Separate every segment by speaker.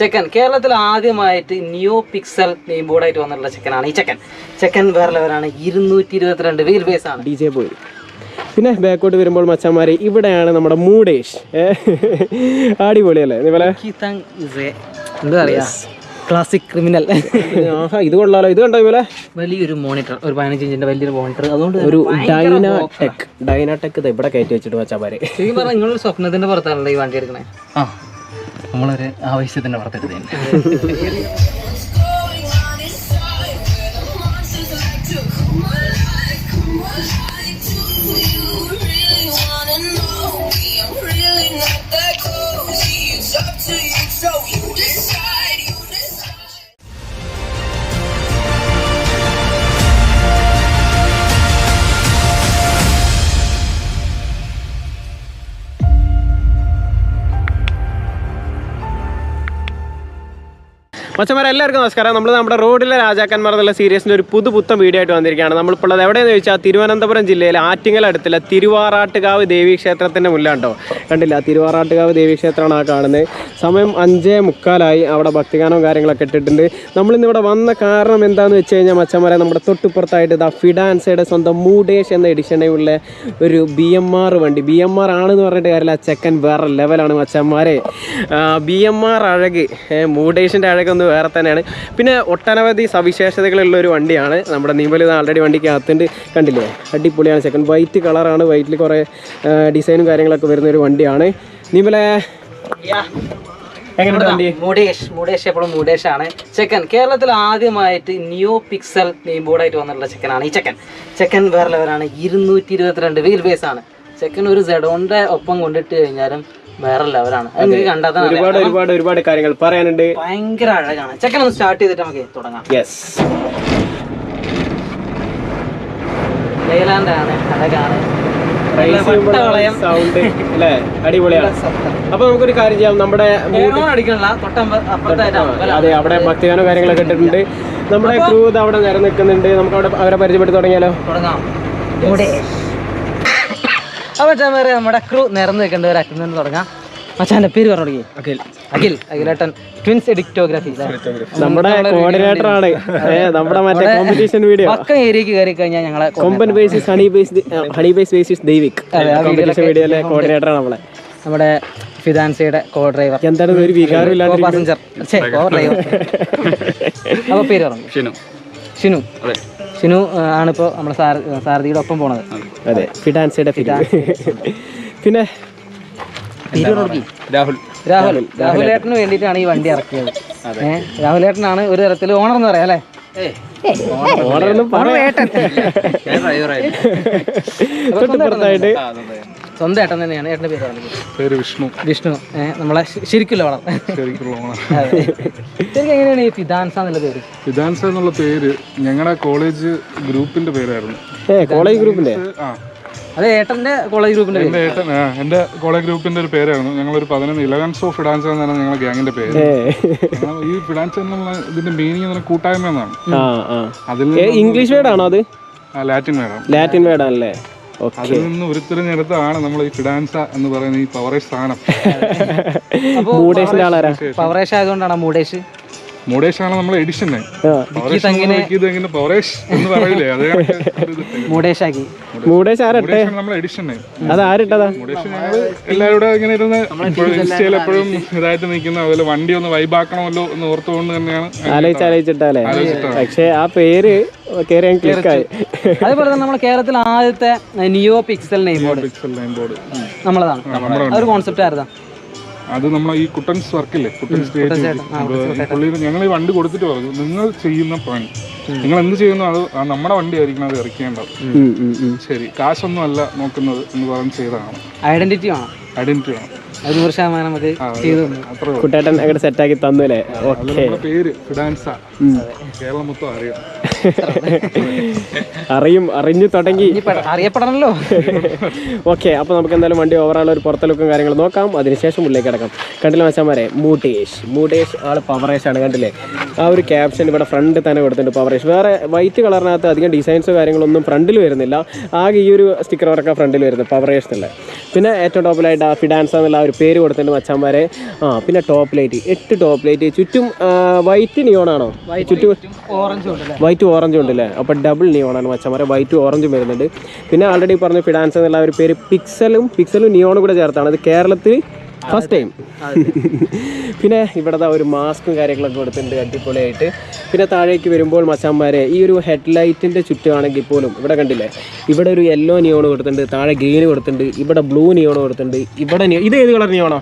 Speaker 1: ചെക്കൻ. കേരളത്തിൽ ആദ്യമായിട്ട് ന്യൂ പിക്സൽ നെയിം ബോർഡായിട്ട് വന്നിട്ടുള്ള ചെക്കനാണ് ഈ ചെക്കൻ. ചെക്കൻ വേറെ ലെവലാണ്. ഇരുന്നൂറ്റി ഇരുപത്തിരണ്ട് വീൽ ബേസ് ആണ്.
Speaker 2: ഡി ജെ പോയി പിന്നെ ബാക്കോട്ട് വരുമ്പോൾ മച്ചന്മാരെ ഇവിടെയാണ് നമ്മുടെ മൂഡേഷ് ആടിപൊളിയല്ലേ അടിപൊളിയല്ലേ? ഇതുപോലെ.
Speaker 1: എന്താ പറയാ ക്ലാസിക് ക്രിമിനൽ
Speaker 2: ആഹാ ഇത് കൊള്ളാലോ. ഇത് കണ്ടോ ഇവിടെ
Speaker 1: വലിയൊരു മോണിറ്റർ ഒരു പതിനഞ്ച് ഇഞ്ചിന്റെ വലിയൊരു മോണിറ്റർ അതുകൊണ്ട്
Speaker 2: ഒരു ഡൈനാടെക് ഡൈനാടെക് ഇത് ഇവിടെ കയറ്റി വെച്ചിട്ട് മച്ചന്മാരെ.
Speaker 1: ശരിക്കും പറഞ്ഞാൽ നിങ്ങളൊരു സ്വപ്നത്തിന്റെ പുറത്താണല്ലോ ഈ വണ്ടി എടുക്കണേ.
Speaker 3: ആ. നമ്മളൊരു ആവശ്യത്തിന്റെ പുറത്തെടുത്തേ
Speaker 2: മച്ചന്മാരെ എല്ലാവർക്കും നമസ്കാരം. നമ്മൾ നമ്മുടെ റോഡിലെ രാജാക്കന്മാർ എന്നുള്ള സീരീസിന്റെ ഒരു പുതു പുതുപുത്തൻ വീഡിയോ ആയിട്ട് വന്നിരിക്കുകയാണ്. നമ്മളിപ്പോൾ എവിടെയെന്ന് ചോദിച്ചാൽ തിരുവനന്തപുരം ജില്ലയിലെ ആറ്റിങ്ങൽ അടുത്തുള്ള തിരുവാറാട്ടുകാവ് ദേവീ ക്ഷേത്രത്തിന്റെ മുല്ലാണ്ടോ കണ്ടില്ല? തിരുവാറാട്ടുകാവ് ദേവീ ക്ഷേത്രമാണ് ആ കാണുന്നത്. സമയം അഞ്ചേ മുക്കാലായി. അവിടെ ഭക്തിഗാനവും കാര്യങ്ങളൊക്കെ ഇട്ടിട്ടുണ്ട്. നമ്മളിന്ന് ഇവിടെ വന്ന കാരണം എന്താണെന്ന് വെച്ച് കഴിഞ്ഞാൽ മച്ചന്മാരെ നമ്മുടെ തൊട്ടുപുറത്തായിട്ട് ദ ഫിഡാൻസയുടെ സ്വന്തം മൂഡേഷ് എന്ന എഡിഷനുള്ള ഒരു ബി എം ആർ വണ്ടി. ബി എം ആർ ആണെന്ന് പറഞ്ഞിട്ട് കാര്യമില്ല. ചെക്കൻ വേറെ ലെവലാണ് മച്ചന്മാരെ. ബി എം ആർ അഴക്. മൂഡേഷിന്റെ അഴകൊന്ന് വേറെ തന്നെയാണ്. പിന്നെ ഒട്ടനവധി സവിശേഷതകളുള്ള ഒരു വണ്ടിയാണ്. നമ്മുടെ നീമ്പൽ ആൾറെഡി വണ്ടിക്ക് അകത്തുണ്ട് കണ്ടില്ലേ? അടിപൊളിയാണ്. സെക്കൻഡ് വൈറ്റ് കളറാണ് വൈറ്റിൽ കുറേ ഡിസൈനും കാര്യങ്ങളൊക്കെ വരുന്ന ഒരു വണ്ടിയാണ്. നീമ്പലെ
Speaker 1: മുടേഷ് എപ്പോഴും ചെക്കൻ കേരളത്തിൽ ആദ്യമായിട്ട് ന്യൂ പിക്സൽ നെയിം ബോർഡായിട്ട് വന്നിട്ടുള്ള ചെക്കനാണ് ഈ ചെക്കൻ. ചെക്കൻ വേറെ ലെവലാണ് ഇരുന്നൂറ്റി ഇരുപത്തിരണ്ട് വീൽ ബേസ് ആണ്. ചെക്കൻ ഒരു സെഡോണിന്റെ ഒപ്പം കൊണ്ടിട്ട് കഴിഞ്ഞാലും വേറെ ലെവലാണ്
Speaker 2: ഒരുപാട്. ഒരുപാട് ഒരുപാട് കാര്യങ്ങൾ പറയാനുണ്ട്.
Speaker 1: ഭയങ്കര അഴകാണ്. ചെക്കൻ ഒന്ന് സ്റ്റാർട്ട് ചെയ്തിട്ട് നമുക്ക് തുടങ്ങാം.
Speaker 2: യെസ്
Speaker 1: അഴകാണ്.
Speaker 2: സൗണ്ട് അല്ലേ? അടിപൊളിയാണ്. അപ്പൊ നമുക്കൊരു കാര്യം ചെയ്യാം. നമ്മുടെ അതെ അവിടെ ഭക്തിഗാനോ കാര്യങ്ങളൊക്കെ ഇട്ടിട്ടുണ്ട് നമ്മുടെ ക്രൂ അവിടെ നിര നിൽക്കുന്നുണ്ട് നമുക്ക് അവിടെ അവരെ പരിചയപ്പെട്ടു തുടങ്ങിയാലോ?
Speaker 1: തുടങ്ങാം. അപ്പൊ ചാമേറെ നമ്മുടെ ക്രൂ നിറഞ്ഞു നിൽക്കേണ്ട ഒരു അറ്റം നിന്ന് തുടങ്ങാം. മച്ചാന്റെ പേര് പറഞ്ഞു തുടങ്ങി
Speaker 2: അഖിൽ.
Speaker 1: അഖിൽ അഖിലേട്ടൻ ട്വിൻസ് എഡിക്ടോഗ്രഫി
Speaker 2: നമ്മുടെ കോർഡിനേറ്റർ ആണ്. നമ്മുടെ മറ്റേ കോമ്പറ്റീഷൻ വീഡിയോ
Speaker 1: പക്ക ഏരിയക്ക് കയറി കഴിഞ്ഞാൽ ഞങ്ങളെ
Speaker 2: കൊമ്പൻ ബേസിസ് ഹണി ബേസ് ഹണി ബേസ് ബേസിസ് ദൈവിക്
Speaker 1: അതെ,
Speaker 2: കോമ്പറ്റീഷൻ വീഡിയോയിലെ കോർഡിനേറ്റർ ആണ് നമ്മളെ.
Speaker 1: നമ്മുടെ ഫിദാൻസയുടെ കോ ഡ്രൈവർ
Speaker 2: എന്താണ് ഒരു വികാരം
Speaker 1: ഇല്ലാത്ത പാസഞ്ചർ കോ ഡ്രൈവർ അപ്പോൾ പേര് പറഞ്ഞു.
Speaker 3: ഷിനു.
Speaker 1: ഷിനു. ഷിനു ആണ് ആണിപ്പോ നമ്മുടെ സാര സാരഥിയുടെ ഒപ്പം പോണത്.
Speaker 2: അതെ. ഫിഡാൻസിയുടെ ഫിഡാൻസ് പിന്നെ
Speaker 1: രാഹുൽ.
Speaker 3: രാഹുൽ.
Speaker 1: രാഹുൽ. രാഹുലേട്ടന് വേണ്ടിയിട്ടാണ് ഈ വണ്ടി ഇറക്കിയത്. ഏഹ് രാഹുലേട്ടനാണ് ഒരു തരത്തിൽ ഓണർ എന്ന് പറയാം അല്ലേ?
Speaker 2: ഓണർ ഏട്ടൻ.
Speaker 1: സ്വന്തം ഏട്ടൻ തന്നെയാണ്. ഏട്ടന്റെ പേര് പറഞ്ഞത്
Speaker 3: പേര് വിഷ്ണു.
Speaker 1: വിഷ്ണു. നമ്മളെ ശരിക്കുള്ള വളം.
Speaker 3: ശരിക്കുള്ള
Speaker 1: ശരിക്കും എങ്ങനെയാണ് ഈ ഫിദാൻസ എന്നുള്ള പേര്?
Speaker 4: ഫിദാൻസ എന്നുള്ള പേര് ഞങ്ങളുടെ കോളേജ് ഗ്രൂപ്പിന്റെ പേരായിരുന്നു.
Speaker 2: കോളേജ് ഗ്രൂപ്പിന്റെ?
Speaker 4: ആ.
Speaker 1: അത് ഏട്ടന്റെ കോളേജ് ഗ്രൂപ്പിന്റെ
Speaker 4: എന്റെ ഏട്ടൻ എന്റെ കോളേജ് ഗ്രൂപ്പിന്റെ ഒരു പേരായിരുന്നു. ഒരു പതിനൊന്ന് ഇലവൻസ് ഓഫ് ഫിഡാൻസ് എന്നാണ് ഞങ്ങളുടെ ഗ്യാങ്ങിന്റെ പേര്. ഈ ഫിഡാൻസ് എന്നുള്ള ഇതിന്റെ മീനിങ് എന്ന് കൂട്ടായ്മ എന്നാണ്. അതിൽ
Speaker 2: ഇംഗ്ലീഷ് വേർഡാണോ അത്?
Speaker 4: ലാറ്റിൻ വേണം
Speaker 2: ലാറ്റിൻ വേർഡാണല്ലേ?
Speaker 4: അതിൽ നിന്ന് ഉരുത്തിരിഞ്ഞെടുത്താണ് നമ്മൾ ഈ ഫിഡാൻസ എന്ന് പറയുന്ന ഈ പവറേഷ് സ്ഥാനം
Speaker 2: ആളാരാ?
Speaker 1: പവറേഷ് ആയതുകൊണ്ടാണ് മൂടേഷ്?
Speaker 4: മുടേഷാണ് നമ്മളെ എഡിഷൻ
Speaker 2: ആ.
Speaker 4: പവറേഷ് ഇത് എങ്ങനെ പവറേഷ് എന്ന് പറയില്ലേ അത്
Speaker 1: മൂടേഷാക്കി.
Speaker 2: മൂഡേഷ് ആരട്ടെ
Speaker 4: നമ്മളെ എഡിഷൻ മുടേഷ് ഞങ്ങൾ എല്ലാവരും ഇങ്ങനെ ഇരുന്ന് ഇൻസ്റ്റയിൽ എപ്പോഴും ഇതായിട്ട് നിൽക്കുന്ന അതുപോലെ വണ്ടി ഒന്ന് വൈബാക്കണമല്ലോ എന്ന് ഓർത്തുകൊണ്ട് തന്നെയാണ്
Speaker 2: ആലോചിച്ച് ആലോചിച്ചിട്ടല്ലേ? പക്ഷെ ആ പേര്
Speaker 1: അതേപോലെ തന്നെ നമ്മുടെ കേരളത്തിൽ ആദ്യത്തെ neo pixel name board.
Speaker 4: Pixel
Speaker 1: നമ്മളതാണ്. അതൊരു കോൺസെപ്റ്റ് ആയിരുന്നു.
Speaker 4: അത് നമ്മൾ ഈ കുട്ടൻസ് വർക്കില്ലേ കുട്ടൻസ് സ്റ്റേജ് പുള്ളി ഞങ്ങൾ ഈ വണ്ടി കൊടുത്തിട്ട് പറഞ്ഞു നിങ്ങൾ ചെയ്യുന്ന പണി നിങ്ങൾ എന്ത് ചെയ്യുന്നു അത് നമ്മുടെ വണ്ടി ആയിരിക്കണം അത് ഇറക്കേണ്ടത്. ശരി കാശൊന്നും അല്ല നോക്കുന്നത് എന്ന് പറഞ്ഞ് ചെയ്തതാണ്.
Speaker 1: ഐഡന്റിറ്റി ആണ്
Speaker 4: ഐഡന്റിറ്റി
Speaker 1: അത് നൂറ് ശതമാനം നമുക്ക് ചെയ്തു
Speaker 2: കുട്ടേട്ടൻ അങ്ങോട്ട് സെറ്റാക്കി തന്നു അല്ലേ
Speaker 4: അത്
Speaker 2: ഓക്കെ
Speaker 4: പേര് ഫിഡാൻസ കേരളം മൊത്തം അറിയാം.
Speaker 2: അറിയും അറിഞ്ഞു തുടങ്ങി.
Speaker 1: അറിയപ്പെടണല്ലോ.
Speaker 2: ഓക്കെ അപ്പോൾ നമുക്ക് എന്തായാലും വണ്ടി ഓവറാൾ ഒരു പുറത്തെ ലുക്കും കാര്യങ്ങൾ നോക്കാം. അതിനുശേഷം ഉള്ളിലേക്ക് കിടക്കാം. കണ്ടില്ല മച്ചാമാരെ മൂട്ടേഷ്. മൂട്ടേഷ് ആൾ പവറേഷ് ആണ് കണ്ടില്ലേ? ആ ഒരു ക്യാപ്ഷൻ ഇവിടെ ഫ്രണ്ട് തന്നെ കൊടുത്തിട്ടുണ്ട് പവറേഷ്. വേറെ വൈറ്റ് കളറിനകത്ത് അധികം ഡിസൈൻസോ കാര്യങ്ങളൊന്നും ഫ്രണ്ടിൽ വരുന്നില്ല. ആകെ ഈ ഒരു സ്റ്റിക്കർ വർക്കാണ് ഫ്രണ്ടിൽ വരുന്നത് പവറേഷ് എന്നുള്ള പിന്നെ ഏറ്റവും ടോപ്പിലായിട്ട് ആ ഫിഡാൻസ് എന്നുള്ള ആ ഒരു പേര് കൊടുത്തിട്ടുണ്ട് മച്ചാന്മാരെ. ആ പിന്നെ ടോപ്പ് ലൈറ്റ് എട്ട് ടോപ്പ് ലൈറ്റ് ചുറ്റും വൈറ്റ് നിയോണാണോ ചുറ്റും
Speaker 1: ഓറഞ്ച്
Speaker 2: വൈറ്റ് ഓറഞ്ചും ഉണ്ടല്ലേ അപ്പോൾ ഡബിൾ നിയോണാണ് മച്ചന്മാരെ. വൈറ്റ് ഓറഞ്ചും വരുന്നുണ്ട്. പിന്നെ ആൾറെഡി പറഞ്ഞ ഫിഡാൻസ് എന്നുള്ള ഒരു പേര് പിക്സലും പിക്സലും നിയോണും കൂടെ ചേർത്താണ്. അത് കേരളത്തിൽ ഫസ്റ്റ് ടൈം പിന്നെ ഇവിടുത്തെ ഒരു മാസ്കും കാര്യങ്ങളൊക്കെ കൊടുത്തിട്ടുണ്ട് അടിപൊളിയായിട്ട്. പിന്നെ താഴേക്ക് വരുമ്പോൾ മച്ചാന്മാരെ ഈ ഒരു ഹെഡ് ഹെഡ്ലൈറ്റിന്റെ ചുറ്റുമാണെങ്കിൽ പോലും ഇവിടെ കണ്ടില്ലേ? ഇവിടെ ഒരു യെല്ലോ നിയോൺ കൊടുത്തിട്ടുണ്ട് താഴെ ഗ്രീൻ കൊടുത്തിട്ടുണ്ട് ഇവിടെ ബ്ലൂ നിയോൺ കൊടുത്തിട്ടുണ്ട് ഇവിടെ ഇത് ഏത് കളർ നിയോണോ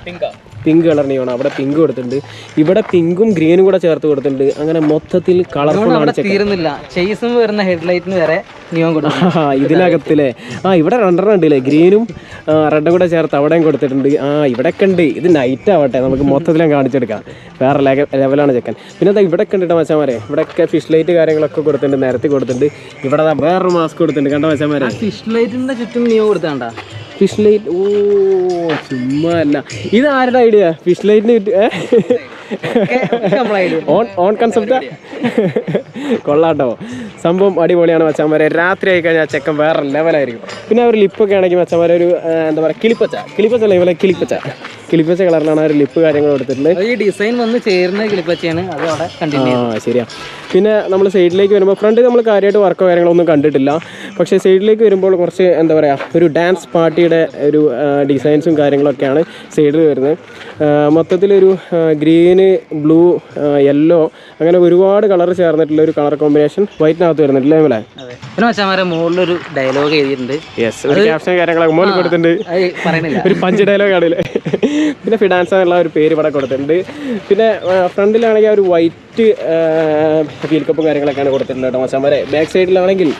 Speaker 2: കളർ കളറിനെയാണ് അവിടെ പിങ്ക് കൊടുത്തിട്ടുണ്ട്. ഇവിടെ പിങ്കും ഗ്രീനും കൂടെ ചേർത്ത് കൊടുത്തിട്ടുണ്ട്. അങ്ങനെ മൊത്തത്തിൽ കളർഫുൾ ആണ്
Speaker 1: തീരുന്നില്ല. ചെയ്സും വരുന്ന ഹെഡ്ലൈറ്റിന് വരെ നിയോൺ കൊടുക്കും
Speaker 2: ആ ഇതിനകത്തില്ലേ ആ ഇവിടെ രണ്ടെണ്ണം ഉണ്ടല്ലേ ഗ്രീനും റെഡും കൂടെ ചേർത്ത് അവിടെയും കൊടുത്തിട്ടുണ്ട്. ആ ഇവിടെയൊക്കെ ഉണ്ട്. ഇത് നൈറ്റ് ആവട്ടെ. നമുക്ക് മൊത്തത്തിലും കാണിച്ചെടുക്കാം. വേറെ ലെവ- ലെവലാണ് ചെക്കൻ പിന്നെ എന്താ ഇവിടെ കണ്ടിട്ട് മച്ചാമാരെ. ഇവിടെയൊക്കെ ഫിഷ് ലൈറ്റ് കാര്യങ്ങളൊക്കെ കൊടുത്തിട്ടുണ്ട്. നിരത്തി കൊടുത്തിട്ടുണ്ട്. ഇവിടെ വേറൊരു മാസ്ക് കൊടുത്തിട്ടുണ്ട്. കണ്ട മച്ചാമാരെ?
Speaker 1: ഫിഷ് ലൈറ്റിന്റെ ചുറ്റും നിയോ കൊടുത്താണ്ട?
Speaker 2: Fish light. ഓ ചുമ്മാ അല്ല. ആരുടെ ഐഡിയ ഫിഷ് ലൈറ്റിന് ഓൺ ഓൺ കൺസെപ്റ്റ്? കൊള്ളാട്ടോ. സംഭവം അടിപൊളിയാണ് മച്ചാന്മാരെ. രാത്രി ആയി കഴിഞ്ഞാൽ ചെക്കൻ വേറെ ലെവലായിരിക്കും. പിന്നെ അവർ ഒരു ലിപ്പൊക്കെ ആണെങ്കിൽ മച്ചാന്മാരെ ഒരു എന്താ പറയുക കിളിപ്പച്ച. കിളിപ്പച്ച അല്ല ഇവലെ കിളിപ്പച്ച. കിളിപ്പച്ച കളറിലാണ് അവർ ഒരു ലിപ്പ് കാര്യങ്ങൾ കൊടുത്തിട്ടുള്ളത്.
Speaker 1: ഈ ഡിസൈൻ വന്ന് ചേരുന്ന കിളിപ്പച്ചയാണ്. അത് അവിടെ കണ്ടിന്യൂ
Speaker 2: ആ ശരിയാ. പിന്നെ നമ്മൾ സൈഡിലേക്ക് വരുമ്പോൾ ഫ്രണ്ട് നമ്മൾ കാര്യമായിട്ട് വർക്കോ കാര്യങ്ങളോ ഒന്നും കണ്ടിട്ടില്ല. പക്ഷേ സൈഡിലേക്ക് വരുമ്പോൾ കുറച്ച് എന്താ പറയുക ഒരു ഡാൻസ് പാർട്ടിയുടെ ഒരു ഡിസൈൻസും കാര്യങ്ങളൊക്കെയാണ് സൈഡിൽ വരുന്നത്. മൊത്തത്തിലൊരു മൊത്തത്തിലൊരു ഗ്രീന് ബ്ലൂ യെല്ലോ അങ്ങനെ ഒരുപാട് കളർ ചേർന്നിട്ടുള്ള ഒരു കളർ കോമ്പിനേഷൻ വൈറ്റിനകത്ത് അല്ലേ
Speaker 1: അതെ. പിന്നെ മച്ചാമാരെ മുകളിലൊരു ഡയലോഗ് എഴുതിയിട്ടുണ്ട്.
Speaker 2: യെസ് ഒരു ക്യാപ്ഷൻ കാര്യങ്ങളൊക്കെ കൊടുത്തിട്ടുണ്ട്. ഒരു പഞ്ച് ഡയലോഗ് ആണല്ലേ പിന്നെ ഫിഡാൻസ് എന്നുള്ള ഒരു പേര് ഇവിടെ കൊടുത്തിട്ടുണ്ട്. പിന്നെ ഫ്രണ്ടിലാണെങ്കിൽ ഒരു വൈറ്റ് വീൽ കപ്പും കാര്യങ്ങളൊക്കെയാണ് കൊടുത്തിട്ടുണ്ട് കേട്ടോ മച്ചാമാരെ ബാക്ക് സൈഡിലാണെങ്കിൽ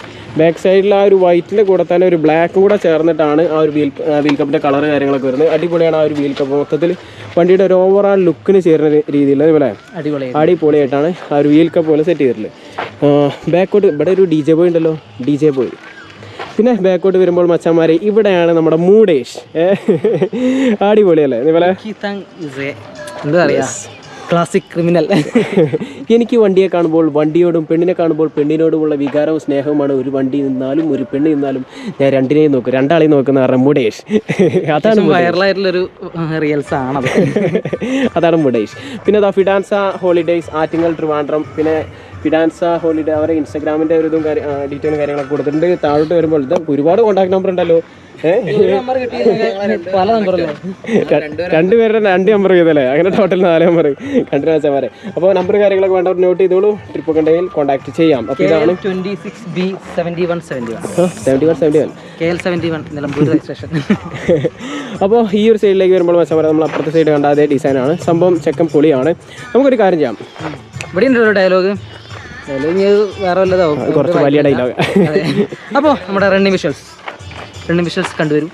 Speaker 2: ബാക്ക് സൈഡിൽ ആ ഒരു വൈറ്റിന്റെ കൂടെ തന്നെ ഒരു ബ്ലാക്ക് കൂടെ ചേർന്നിട്ടാണ് ആ ഒരു വീൽ വീൽ കപ്പിന്റെ കളർ കാര്യങ്ങളൊക്കെ വരുന്നത്. അടിപൊളിയാണ് ആ ഒരു വീൽ കപ്പ് മൊത്തത്തിൽ വണ്ടിയുടെ ഒരു ഓവറാൾ ലുക്കിന് ചേരുന്ന രീതിയിൽ അതുപോലെ
Speaker 1: അടിപൊളി
Speaker 2: അടിപൊളിയായിട്ടാണ് ആ ഒരു വീൽ കപ്പ് പോലെ സെറ്റ് ചെയ്തിട്ടുള്ളത്. ബാക്കോട്ട് ഇവിടെ ഒരു ഡി ജെ ബോയ് ഉണ്ടല്ലോ ഡി ജെ ബോയ് പിന്നെ ബാക്കോട്ട് വരുമ്പോൾ മച്ചന്മാരെ ഇവിടെയാണ് നമ്മുടെ മൂഡേഷ് അടിപൊളിയല്ലേ? ഇതുപോലെ.
Speaker 1: എന്താ ക്ലാസിക് ക്രിമിനൽ
Speaker 2: എനിക്ക് വണ്ടിയെ കാണുമ്പോൾ വണ്ടിയോടും പെണ്ണിനെ കാണുമ്പോൾ പെണ്ണിനോടുമുള്ള വികാരവും സ്നേഹവുമാണ് ഒരു വണ്ടി നിന്നാലും ഒരു പെണ്ണ് നിന്നാലും ഞാൻ രണ്ടിനെയും നോക്കും. രണ്ടാളെയും നോക്കുന്ന കാരണം മൂഡേഷ് അതാണ്
Speaker 1: വൈറലായിട്ടുള്ളൊരു റിയൽസ് ആണത്
Speaker 2: അതാണ് മുടേഷ് പിന്നെ അതാ ഫിഡാൻസ ഹോളിഡേയ്സ് ആറ്റിങ്ങൽ ട്രിവാൻഡ്രം. പിന്നെ ഫിഡാൻസ ഹോളിഡേ അവരെ ഇൻസ്റ്റാഗ്രാമിന്റെ ഒരു ഇതും ഡീറ്റെയിലും കാര്യങ്ങളൊക്കെ കൊടുത്തിട്ടുണ്ട്. താഴോട്ട് വരുമ്പോൾ ഇത് ഒരുപാട് കോൺടാക്ട് നമ്പർ ഉണ്ടല്ലോ.
Speaker 1: പല നമ്പറല്ലേ
Speaker 2: രണ്ടുപേരുടെ രണ്ട് നമ്പർ ചെയ്തല്ലേ അങ്ങനെ ടോട്ടൽ നാല് നമ്പർ കണ്ടു വെച്ചാൽ അപ്പോൾ നമ്പർ കാര്യങ്ങളൊക്കെ വേണ്ടവർ നോട്ട് ചെയ്തോളൂ. ട്രിപ്പ് ഒക്കെ ഉണ്ടെങ്കിൽ കോൺടാക്ട് ചെയ്യാം. അപ്പോൾ ഇതാണ്.
Speaker 1: Twenty six B seventy one seventy one
Speaker 2: seventy one seventy one
Speaker 1: K L seventy one Nilambur registration
Speaker 2: അപ്പോൾ ഈ ഒരു സൈഡിലേക്ക് വരുമ്പോൾ വെച്ചാൽ നമ്മൾ അപ്പുറത്തെ സൈഡ് കണ്ട അതേ ഡിസൈനാണ് സംഭവം ചെക്കൻ പൊളിയാണ് നമുക്കൊരു കാര്യം ചെയ്യാം.
Speaker 1: ഇവിടെ ഉണ്ടല്ലോ ഡയലോഗ് ഡയലോഗ് വേറെ വല്ലതാവും.
Speaker 2: കുറച്ച് വലിയ ഡയലോഗ്
Speaker 1: അപ്പോൾ നമ്മുടെ റണ്ണിംഗ് വിഷ്വൽസ് റണ്ണിങ് വിഷ്വൽസ് കണ്ടുവരും.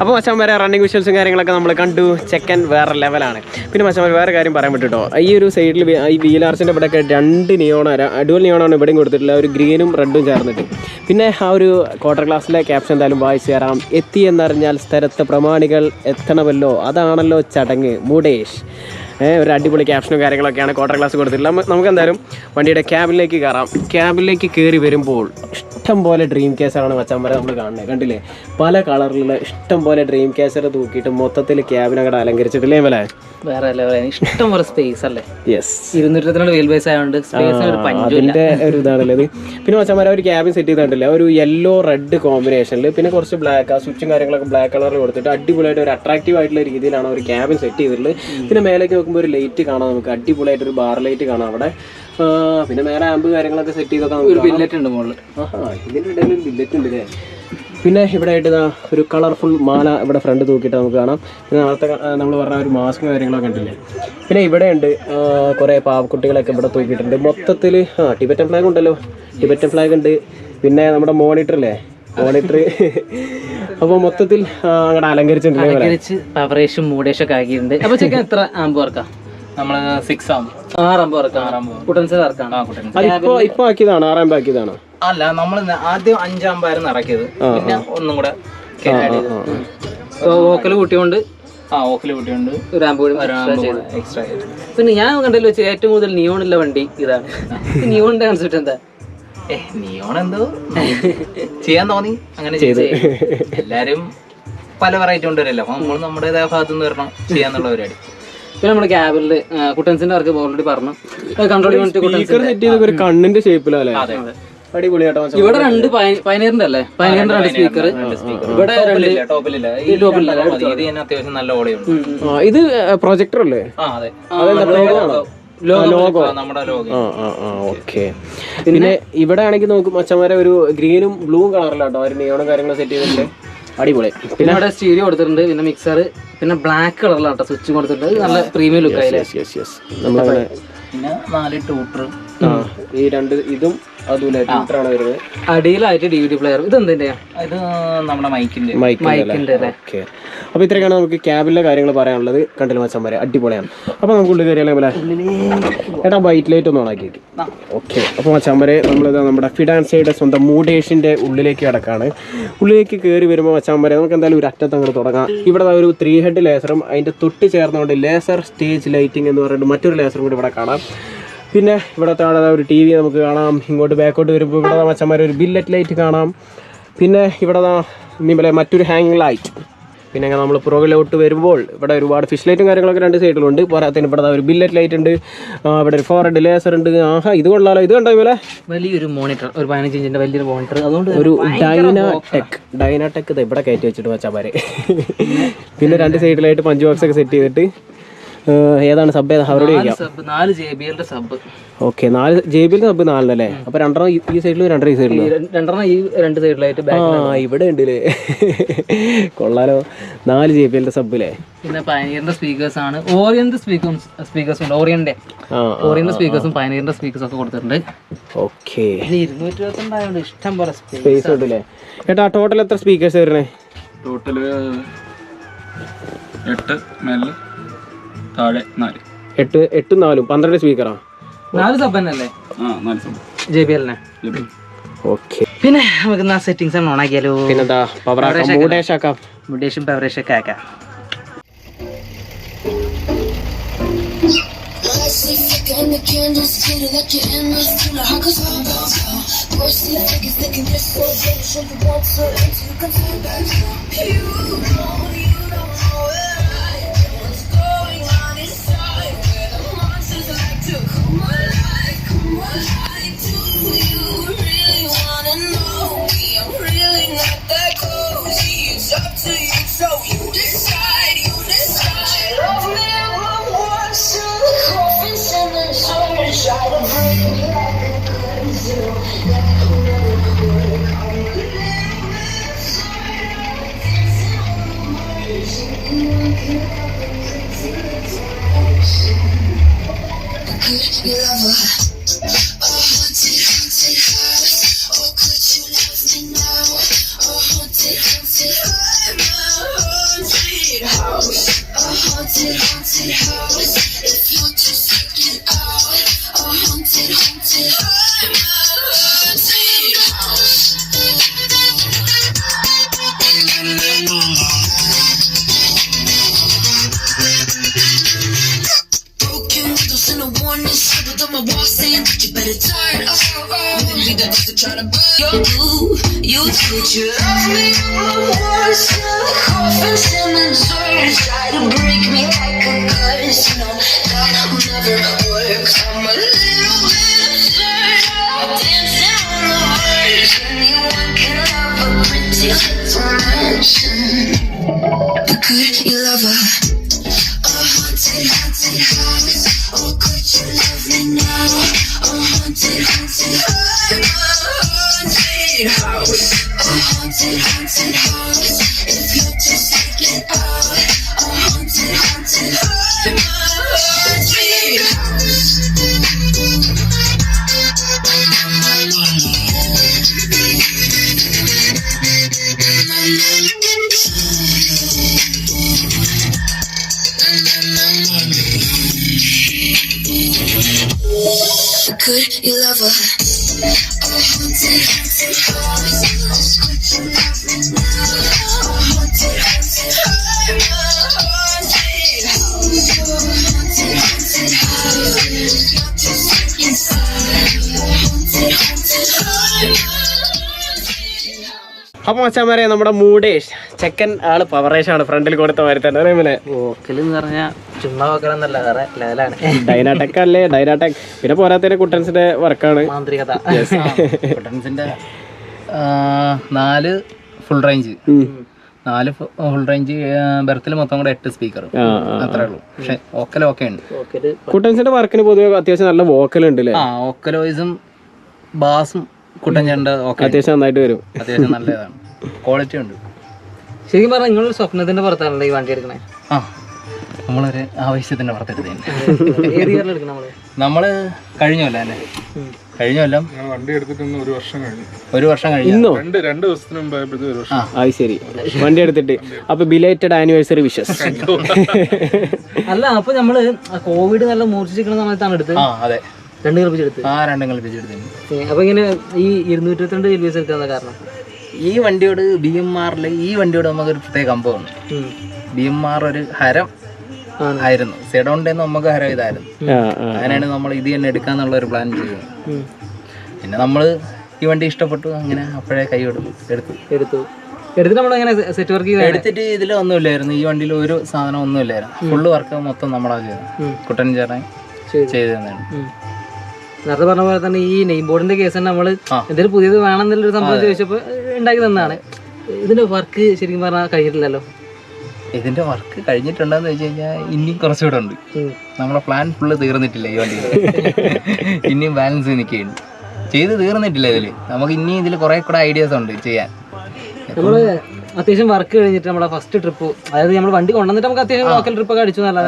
Speaker 2: അപ്പോൾ മച്ചാൻ വരെ റണ്ണിങ് വിഷ്വൽസും കാര്യങ്ങളൊക്കെ നമ്മൾ കണ്ടു. ചെക്കൻ വേറെ ലെവലാണ് പിന്നെ മച്ചാൻ വേറെ കാര്യം പറയാൻ പറ്റുട്ടോ. ഈ ഒരു സൈഡിൽ ഈ വീലാർസിന്റെ ഇവിടെയൊക്കെ രണ്ട് നിയോണ അഡുവൽ നിയോണാണ് ഇവിടെയും കൊടുത്തിട്ടുള്ളത്. ഒരു ഗ്രീനും റെഡും ചേർന്നിട്ട്. പിന്നെ ആ ഒരു ക്വാർട്ടർ ക്ലാസ്സിലെ ക്യാപ്ഷൻ എന്തായാലും വായിച്ചു തരാം. എത്തി എന്നറിഞ്ഞാൽ സ്ഥലത്ത് പ്രമാണികൾ എത്തണമല്ലോ. അതാണല്ലോ ചടങ്ങ്. മുടേഷ് ഒരു അടിപൊളി ക്യാപ്ഷനും കാര്യങ്ങളൊക്കെയാണ് ക്വാർട്ടർ ക്ലാസ് കൊടുത്തിട്ടുള്ളത്. നമുക്ക് എന്തായാലും വണ്ടിയുടെ ക്യാബിലേക്ക് കയറാം. ക്യാബിലേക്ക് കയറി വരുമ്പോൾ ഇഷ്ടം പോലെ ഡ്രീം കേസറാണ് മച്ചാമ്പര നമ്മൾ കാണുന്നത് കണ്ടില്ലേ? പല കളറിലുള്ള ഇഷ്ടം പോലെ ഡ്രീം കേസർ തൂക്കിയിട്ട് മൊത്തത്തിൽ അങ്ങോട്ട് അലങ്കരിച്ചിട്ടില്ലേ മല
Speaker 1: വേറെ ഇഷ്ടം പോലെ സ്പേസ് അല്ലേ?
Speaker 2: യെസ്
Speaker 1: വീൽ ബേസ് ആയതുകൊണ്ട് ഒരു
Speaker 2: ഇതാണല്ലേ ഇത്. പിന്നെ മച്ചന്മാരെ ഒരു ക്യാബിൻ സെറ്റ് ചെയ്തിട്ടില്ല ഒരു യെല്ലോ റെഡ് കോമ്പിനേഷനിൽ പിന്നെ കുറച്ച് ബ്ലാക്ക് ആ സ്വിച്ചും കാര്യങ്ങളൊക്കെ ബ്ലാക്ക് കളറിൽ കൊടുത്തിട്ട് അടിപൊളിയായിട്ട് ഒരു അട്രാക്റ്റീവ് ആയിട്ടുള്ള രീതിയിലാണ് ഒരു ക്യാബിൻ സെറ്റ് ചെയ്തിട്ടുള്ളത്. പിന്നെ മേലേക്ക് നോക്കുമ്പോൾ ഒരു ലൈറ്റ് കാണാം നമുക്ക്. അടിപൊളിയായിട്ട് ഒരു ബാർ ലൈറ്റ് കാണാം അവിടെ. പിന്നെ മേലെ ആമ്പ് കാര്യങ്ങളൊക്കെ സെറ്റ് ചെയ്തൊക്കെ ഒരു.
Speaker 1: ബില്ലറ്റ് ഉണ്ട് മുകളിൽ
Speaker 2: ഇതിന്റെ ഇതിന്റെ ഇടയിൽ ഒരു ബില്ലറ്റ് ഉണ്ട് അല്ലേ പിന്നെ ഇവിടെ ആയിട്ട് ഇതാ ഒരു കളർഫുൾ മാല ഇവിടെ ഫ്രണ്ട് തൂക്കിയിട്ട് നമുക്ക് കാണാം. പിന്നെ നേരത്തെ നമ്മൾ പറഞ്ഞ ഒരു മാസ്ക് കാര്യങ്ങളൊക്കെ ഉണ്ടല്ലേ പിന്നെ ഇവിടെ ഉണ്ട് കുറേ പാവക്കുട്ടികളൊക്കെ ഇവിടെ തൂക്കിയിട്ടുണ്ട്. മൊത്തത്തിൽ ആ ടിബറ്റൻ ഫ്ലാഗ് ഉണ്ടല്ലോ. ടിബറ്റൻ ഫ്ലാഗ് ഉണ്ട്. പിന്നെ നമ്മുടെ മോണിറ്റർ അല്ലേ മോണിറ്റർ അപ്പോൾ മൊത്തത്തിൽ അങ്ങനെ അങ്ങോട്ട് അലങ്കരിച്ചിട്ടുണ്ട്
Speaker 1: അലങ്കരിച്ച് പവറേഷും മൂടേഷും ഒക്കെ ആക്കിയിട്ടുണ്ട്. അപ്പോൾ ചേക്കാൻ എത്ര ആമ്പ് വർക്കാം?
Speaker 3: നമ്മൾ സിക്സ് ആവും.
Speaker 1: ആറ് ആമ്പ് വർക്കാം കുട്ടൻസ് വർക്കാണ്
Speaker 2: ഇപ്പൊ ആക്കിയതാണ്? ആറാം ആക്കിയതാണ്?
Speaker 3: അല്ല നമ്മൾ ആദ്യം അഞ്ചാമ്പായിരുന്നു ഇറക്കിയത്. പിന്നെ ഒന്നും കൂടെ
Speaker 1: വോക്കൽ കൂട്ടിയോണ്ട്
Speaker 3: ആ ഓക്കിൽ കൂട്ടിയോണ്ട്. എക്സ്ട്രാ
Speaker 1: പിന്നെ ഞാൻ കണ്ടല്ലോ വെച്ച് ഏറ്റവും കൂടുതൽ നിയോൺ ഉള്ള വണ്ടി ഇതാണ്. നിയോണിന്റെ കൺസെപ്റ്റ് എന്താ?
Speaker 3: നിയോൺ നീയോൺ എന്തോ? ചെയ്യാൻ തോന്നി. അങ്ങനെ ചെയ്ത്. എല്ലാരും പല വെറൈറ്റി കൊണ്ടുവരല്ലോ അപ്പൊ നമ്മൾ നമ്മുടേതായ ഭാഗത്തുനിന്ന് വരണം ചെയ്യാന്നുള്ള പരിപാടി.
Speaker 1: പിന്നെ നമ്മുടെ ക്യാബിലെ കുട്ടൻസിന്റെ വർക്ക് ഓൾറെഡി പറഞ്ഞു. കൺട്രോൾ യൂണിറ്റ്
Speaker 2: ഒരു കണ്ണിന്റെ ഷേപ്പിലല്ലേ.
Speaker 1: ഇവിടെ രണ്ട് പയനീറിന്റെ അല്ലേ? പയനീറിന്റെ രണ്ട് സ്പീക്കർ ഇവിടെ
Speaker 3: ഇത് അത്യാവശ്യം നല്ല
Speaker 2: പ്രൊജക്ടർ അല്ലേ? ലോഗോ ഓക്കെ പിന്നെ ഇവിടെ ആണെങ്കിൽ നോക്കും അച്ഛന്മാരെ ഒരു ഗ്രീനും ബ്ലൂവും കളറിലാട്ടോ അവർ നിയോണും കാര്യങ്ങളും സെറ്റ് ചെയ്തിട്ടുണ്ട് അടിപൊളി.
Speaker 1: പിന്നെ ഇവിടെ സ്റ്റീരിയോ കൊടുത്തിട്ടുണ്ട് പിന്നെ മിക്സർ പിന്നെ ബ്ലാക്ക് കളറിലാണ് കേട്ടോ സ്വിച്ച് കൊടുത്തിട്ടുണ്ട് നല്ല പ്രീമിയം ലുക്ക് ആയില്ലേ?
Speaker 2: യെസ് യെസ് യെസ് നമ്മളങ്ങനെ
Speaker 3: പിന്നെ നാല്
Speaker 2: ടൂട്ടർ ഈ രണ്ട് ഇതും
Speaker 1: അടിയിലായിട്ട് ഡി വി ഡി പ്ലെയർ ഇത്
Speaker 3: നമ്മുടെ മൈക്കിന്റെ.
Speaker 1: മൈക്കിന്റെ അല്ലേ?
Speaker 2: അപ്പോൾ ഇത്രയൊക്കെയാണ് നമുക്ക് ക്യാബിലെ കാര്യങ്ങൾ പറയാനുള്ളത്. കണ്ടില്ല വരെ അടിപൊളിയാണ്. അപ്പൊ നമുക്ക് ഉള്ളിൽ കയറിയാലേ പോലെ ഏട്ടാ വൈറ്റ് ലൈറ്റ് ഒന്ന് ഓണാക്കി ഓക്കെ. അപ്പൊ മച്ചം വരെ നമ്മളിത് നമ്മുടെ ഫിഡാൻസയുടെ സ്വന്തം മൂഡേഷിന്റെ ഉള്ളിലേക്ക് കിടക്കാണ്. ഉള്ളിലേക്ക് കയറി വരുമ്പോൾ മച്ചാൻ വരെ നമുക്ക് എന്തായാലും ഒരു അറ്റത്ത് അങ്ങോട്ട് തുടങ്ങാം. ഇവിടെ ഒരു ത്രീ ഹെഡ് ലേസറും അതിന്റെ തൊട്ട് ചേർന്നുകൊണ്ട് ലേസർ സ്റ്റേജ് ലൈറ്റിംഗ് എന്ന് പറഞ്ഞിട്ട് മറ്റൊരു ലേസറും കൂടി ഇവിടെ കാണാം. പിന്നെ ഇവിടെ താഴെ ഒരു ടി വി നമുക്ക് കാണാം. ഇങ്ങോട്ട് ബാക്കോട്ട് വരുമ്പോൾ ഇവിടെ മച്ചന്മാർ ഒരു ബില്ലറ്റ് ലൈറ്റ് കാണാം. പിന്നെ ഇവിടെ ഇനിപോലെ മറ്റൊരു ഹാങ്ങിങ് ലൈറ്റ് പിന്നെ നമ്മൾ പുറകിലോട്ട് വരുമ്പോൾ ഇവിടെ ഒരുപാട് ഫിഷ് ലൈറ്റും കാര്യങ്ങളൊക്കെ രണ്ട് സൈഡിലുണ്ട് പോരാത്തതിന് ഇവിടെ ഒരു ബില്ലറ്റ് ലൈറ്റ് ഉണ്ട്. ഇവിടെ ഒരു ഫോർ ഹെഡ് ലേസർ ഉണ്ട്. ആഹാ ഇത് കൊള്ളാലോ. ഇത് കണ്ടോ ഇവിടെ
Speaker 1: വലിയൊരു മോണിറ്റർ ഒരു പതിനഞ്ച് ഇഞ്ചിന്റെ വലിയൊരു മോണിറ്റർ അതുകൊണ്ട്
Speaker 2: ഒരു ഡൈനാടെക് ഡൈനാടെക് ഇത് ഇവിടെ കയറ്റി വെച്ചിട്ട് വെച്ചാൽ പിന്നെ രണ്ട് സൈഡിലായിട്ട് പഞ്ച് ബോക്സ് ഒക്കെ സെറ്റ് ചെയ്തിട്ട് ഏതാണ് സബ് ഏതാ? അവരോട് ചോദിക്കാം.
Speaker 1: സബ് നാല് ജെ ബി എല്ലിന്റെ സബ്
Speaker 2: ഓക്കെ നാല് ജെ ബിയിൽ സബ് നാലിനല്ലേ അപ്പോൾ രണ്ടെണ്ണം ഈ- ഈ സൈഡിലും രണ്ടര ഈ സൈഡിലും
Speaker 1: രണ്ടെണ്ണം ഈ രണ്ട് സൈഡിലായിട്ട്
Speaker 2: ആ
Speaker 1: ഇവിടെ
Speaker 2: ഇവിടെ ഉണ്ടല്ലേ? കൊള്ളാലോ. നാല് ജെ ബി എല്ലിന്റെ അല്ലേ
Speaker 1: പിന്നെ പയനീറിന്റെ സ്പീക്കേഴ്സ് ആണ്. ഓറിയന്റ് സ്പീക്കേഴ്സ് സ്പീക്കേഴ്സ് ഉണ്ട്. ഓറിയന്റെ
Speaker 2: ആ
Speaker 1: ഓറിയന്റെ സ്പീക്കേഴ്സും പയനീറിന്റെ സ്പീക്കേഴ്സും ഒക്കെ കൊടുത്തിട്ടുണ്ട്.
Speaker 2: ഓക്കെ
Speaker 1: ഇരുന്നൂറ്റി ഇഷ്ടം പോലെ സ്പേസ്
Speaker 2: ഏട്ടാ ടോട്ടൽ എത്ര സ്പീക്കേഴ്സ് വരണേ?
Speaker 4: ടോട്ടൽ എട്ട് താഴെ നാല്
Speaker 2: എട്ട് എട്ടും നാലും പന്ത്രണ്ട് സ്പീക്കറാ
Speaker 1: നാല് സബ് തന്നെ അല്ലേ
Speaker 4: ആ നാല് സംഭവം
Speaker 1: ജെ ബി എല്ലിനെ
Speaker 2: ഓക്കെ
Speaker 1: പിന്നെ നമുക്ക് ആ സെറ്റിങ്സ് ഓൺ ആക്കിയാലോ
Speaker 2: പിന്നെന്താ പവർ ആക്കാം മൂഡേഷ് ആക്കാം
Speaker 1: മൂഡേഷും ബെവറേഷ് ഒക്കെ ആക്കാം
Speaker 5: And the candles get it like you're in this too hot cause I'm down First you think it's thinking this so good So the want to until you can turn back You so you decide, you decide my walls saying that you better turn. Oh, oh. Maybe the ones that try to burn your blue. You told you love me, but words still coffins in the. Try to break me like a curse. No, that will never work. I'm a little bit absurd. Dancing on the verge. Anyone can love a pretty little mansion. But could you love a, a haunted, haunted house? Or could Could you love her? Oh, haunted, haunted house. Could you love me now? A haunted, haunted. A haunted. A haunted, haunted house. Not
Speaker 2: നമ്മുടെ മൂടേഷ് ചെക്കൻ ആൾ പവറേഷാണ് ഫ്രണ്ടിൽ കൊടുത്ത അറിയാമല്ലേ
Speaker 1: vocal എന്ന് പറഞ്ഞാൽ ചുമ്മാ വോക്കലെന്നല്ല വേറെ ലെവലാണ്.
Speaker 2: ഡൈനാടെക് അല്ലേ? ഡൈനാടെക്. പിന്നെ പോരാത്തതിന് കുട്ടൻസിന്റെ വർക്കാണ്.
Speaker 1: മാന്ത്രികത.
Speaker 3: കുട്ടൻസിന്റെ നാല് ഫുൾ റേഞ്ച് നാല് ഫുൾ റേഞ്ച് ബെർത്തിൽ മൊത്തം കൂടെ എട്ട് സ്പീക്കർ അത്രേ ഉള്ളൂ. പക്ഷെ ഓക്കൽ ഓക്കെ ഉണ്ട്.
Speaker 2: കുട്ടൻസിന്റെ വർക്കിന് പൊതുവെ അത്യാവശ്യം നല്ല വോക്കൽ ഉണ്ട്
Speaker 3: ആ ഓക്കൽ വോയിസും ബാസും കുട്ടൻചാണ്ട് ഓക്കെ
Speaker 2: അത്യാവശ്യം നന്നായിട്ട് വരും.
Speaker 3: അത്യാവശ്യം നല്ലതാണ്. ക്വാളിറ്റി ഉണ്ട്.
Speaker 1: ശരിക്കും പറഞ്ഞാൽ നിങ്ങളൊരു സ്വപ്നത്തിന്റെ പുറത്താണല്ലോ ഈ വണ്ടി എടുക്കണേ.
Speaker 3: ആ നമ്മളൊരു ആവശ്യത്തിന്റെ പുറത്തെടുത്തേ.
Speaker 1: ഏത് ഇയറിൽ എടുക്കണം നമ്മൾ?
Speaker 3: നമ്മൾ കഴിഞ്ഞ കൊല്ലം അല്ലേ? കഴിഞ്ഞ കൊല്ലം
Speaker 4: വണ്ടി എടുത്തിട്ടൊന്ന് ഒരു വർഷം കഴിഞ്ഞു.
Speaker 3: ഒരു വർഷം കഴിഞ്ഞു.
Speaker 4: രണ്ട് രണ്ട് ദിവസത്തിന് മുമ്പായപ്പോഴത്തേക്ക് ഒരു വർഷം.
Speaker 2: അത് ശരി. വണ്ടി എടുത്തിട്ട്. അപ്പൊ ബിലേറ്റഡ് ആനിവേഴ്സറി വിഷസ്
Speaker 1: അല്ല അപ്പൊ നമ്മൾ കോവിഡ് നല്ല മൂർച്ഛിക്കുന്ന സമയത്താണ് എടുത്തത്?
Speaker 3: ആ അതെ.
Speaker 1: രണ്ട് കൽപ്പിച്ചെടുത്ത്
Speaker 3: ആ രണ്ടും കളിപ്പിച്ചെടുത്തേ
Speaker 1: അപ്പൊ ഇങ്ങനെ ഈ ഇരുന്നൂറ്റി ഇരുപത്തിരണ്ട് എൽ ബി എസ് എടുക്കാൻ കാരണം?
Speaker 3: ഈ വണ്ടിയോട് ബി എം ആറിൽ ഈ വണ്ടിയോട് നമുക്ക് ഒരു പ്രത്യേക
Speaker 1: കമ്പമാണ്
Speaker 3: ബി എം ആർ ഒരു ഹരം ആയിരുന്നു. സെഡോണിന്റെ നമുക്ക് ഹരം ഇതായിരുന്നു. അങ്ങനെയാണ് നമ്മൾ ഇത് തന്നെ എടുക്കാന്നുള്ള ഒരു പ്ലാൻ ചെയ്യുന്നത്. പിന്നെ നമ്മൾ ഈ വണ്ടി ഇഷ്ടപ്പെട്ടു. അങ്ങനെ അപ്പോഴേ കൈ കൊടുത്തു എടുത്തു.
Speaker 1: എടുത്തു. എടുത്തിട്ട് നമ്മളെങ്ങനെ സെറ്റ് വർക്ക് ചെയ്ത
Speaker 3: എടുത്തിട്ട് ഇതിൽ ഒന്നുമില്ലായിരുന്നു. ഈ വണ്ടിയിൽ ഒരു സാധനം ഒന്നുമില്ലായിരുന്നു. ഫുള്ള് വർക്ക് മൊത്തം നമ്മളാ ചെയ്തത്. കുട്ടൻ ചേട്ടൻ. ചെയ്തു. തന്നെയാണ്.
Speaker 1: നേരത്തെ പറഞ്ഞ പോലെ തന്നെ ഈ നെയിം ബോർഡിന്റെ കേസ് തന്നെ
Speaker 3: നമ്മൾ
Speaker 1: എന്തെങ്കിലും പുതിയത് വേണമെന്നുള്ളൊരു സംഭവം ചോദിച്ചപ്പോ ഉണ്ടാക്കി തന്നാണ്. ഇതിന്റെ വർക്ക് ശരിക്കും പറഞ്ഞാൽ കഴിഞ്ഞിട്ടില്ലല്ലോ?
Speaker 3: ഇതിന്റെ വർക്ക് കഴിഞ്ഞിട്ടുണ്ടെന്ന് വെച്ച് കഴിഞ്ഞാൽ ഇനിയും കുറച്ചുകൂടെ ഉണ്ട്. നമ്മളെ പ്ലാൻ ഫുള്ള് തീർന്നിട്ടില്ല ഈ വണ്ടി ഇനിയും ബാലൻസ് നിൽക്കുകയുണ്ട് ചെയ്ത് തീർന്നിട്ടില്ല ഇതിൽ നമുക്ക് ഇനിയും ഇതിൽ കുറെ കൂടെ ഐഡിയാസ് ഉണ്ട് ചെയ്യാൻ.
Speaker 1: അത്യാവശ്യം വർക്ക് കഴിഞ്ഞിട്ട് നമ്മുടെ ഫസ്റ്റ് ട്രിപ്പ് അതായത് നമ്മൾ വണ്ടി കൊണ്ടുവന്നിട്ട് നമുക്ക് അത്യാവശ്യം ലോക്കൽ ട്രിപ്പ് ഒക്കെ അടിച്ചു നല്ല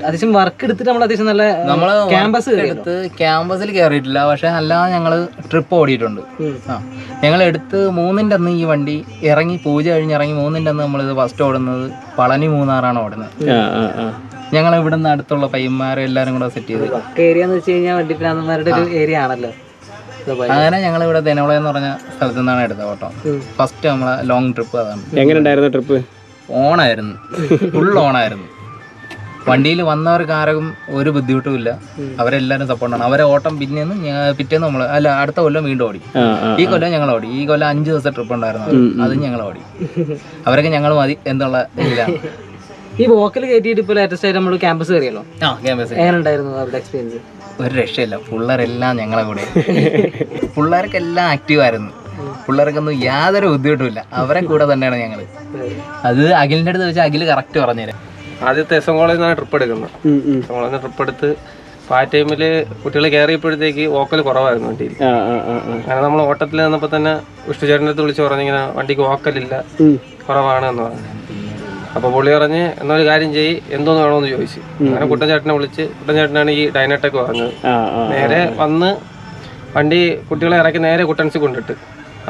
Speaker 1: അത്യാവശ്യം വർക്ക് എടുത്തിട്ട് നമ്മൾ അത്യാവശ്യം നല്ല
Speaker 3: നമ്മൾ
Speaker 1: ക്യാമ്പസ്
Speaker 3: എടുത്ത് ക്യാമ്പസിൽ കയറിയിട്ടില്ല പക്ഷെ അല്ലാതെ ഞങ്ങൾ ട്രിപ്പ് ഓടിയിട്ടുണ്ട്. ഞങ്ങൾ എടുത്ത് മൂന്നിന്റെ അന്ന് ഈ വണ്ടി ഇറങ്ങി പൂജ കഴിഞ്ഞ് ഇറങ്ങി മൂന്നിന്റെ അന്ന് നമ്മളിത് ഫസ്റ്റ് ഓടുന്നത് പളനി മൂന്നാറാണ് ഓടുന്നത്. ഞങ്ങൾ ഇവിടുന്ന് അടുത്തുള്ള പയ്യന്മാരെ എല്ലാവരും കൂടെ സെറ്റ് ചെയ്ത്
Speaker 1: ഏരിയ എന്ന് വെച്ച് കഴിഞ്ഞാൽ വണ്ടി ഭ്രാന്തന്മാരുടെ ഒരു ഏരിയ ആണല്ലോ.
Speaker 3: അങ്ങനെ ഞങ്ങൾ ഇവിടെ ദിനോള എന്ന് പറഞ്ഞ സ്ഥലത്തു നിന്നാണ് എടുത്തത് ഓട്ടോ ഫസ്റ്റ് നമ്മളെ ലോങ് ട്രിപ്പ് അതാണ്.
Speaker 2: എങ്ങനെ ഉണ്ടായിരുന്നു ട്രിപ്പ്
Speaker 3: ഓണായിരുന്നു. ഫുൾ ഓണായിരുന്നു. വണ്ടിയിൽ വന്നവർക്ക് ആരും ഒരു ബുദ്ധിമുട്ടും ഇല്ല. അവരെല്ലാരും സപ്പോർട്ടാണ് അവരെ ഓട്ടം പിന്നെന്ന് പിറ്റേന്ന് നമ്മൾ അല്ല അടുത്ത കൊല്ലം വീണ്ടും ഓടി. ഈ കൊല്ലം ഞങ്ങൾ ഓടി. ഈ കൊല്ലം അഞ്ച് ദിവസം ട്രിപ്പ് ഉണ്ടായിരുന്നു. അത് അതും ഞങ്ങൾ ഓടി. അവരൊക്കെ ഞങ്ങൾ മതി എന്നുള്ള ഇല്ല
Speaker 1: ഈ വോക്കൽ കയറ്റിയിട്ട് ഇപ്പോൾ ലേറ്റസ്റ്റ് ആയിട്ട് നമ്മൾ ക്യാമ്പസ് കയറിയല്ലോ
Speaker 3: ആ ക്യാമ്പസ്
Speaker 1: എങ്ങനെ ഉണ്ടായിരുന്നു അവരുടെ എക്സ്പീരിയൻസ്
Speaker 3: ഒരു രക്ഷയില്ല. പിള്ളേരെല്ലാം ഞങ്ങളെ കൂടെ. പിള്ളേർക്കെല്ലാം ആക്റ്റീവ് ആയിരുന്നു. പിള്ളേർക്കൊന്നും യാതൊരു ബുദ്ധിമുട്ടുമില്ല അവരെ കൂടെ തന്നെയാണ് ഞങ്ങൾ അത് അഖിലിന്റെ അടുത്ത് വെച്ചാൽ അഖിൽ കറക്റ്റ് പറഞ്ഞുതരാം
Speaker 6: ആദ്യത്തെ എസ് എം കോളേജിൽ നിന്നാണ് ട്രിപ്പ് എടുക്കുന്നത്. എസ് എം കോളേജിൽ നിന്ന് ട്രിപ്പ് എടുത്ത് അപ്പോൾ ആ ടൈമിൽ കുട്ടികൾ കയറിയപ്പോഴത്തേക്ക് വോക്കൽ കുറവായിരുന്നു വണ്ടിയിൽ. അങ്ങനെ നമ്മൾ ഓട്ടത്തിൽ നിന്നപ്പോൾ തന്നെ വിഷ്ണുചേട്ടന്റെ അടുത്ത് വിളിച്ച് പറഞ്ഞിങ്ങനെ വണ്ടിക്ക് വോക്കലില്ല. കുറവാണ് എന്ന് പറഞ്ഞു. അപ്പോൾ പുള്ളി പറഞ്ഞ് എന്നൊരു കാര്യം ചെയ്യ് എന്തോന്ന് വേണമെന്ന് ചോദിച്ചു. അങ്ങനെ കുട്ടൻചേട്ടനെ വിളിച്ച് കുട്ടൻചേട്ടനാണ് ഈ പറഞ്ഞത്.
Speaker 2: ആ ആ
Speaker 6: നേരെ വന്ന് വണ്ടി കുട്ടികളെ ഇറക്കി നേരെ കുട്ടൻസി കൊണ്ടിട്ട്.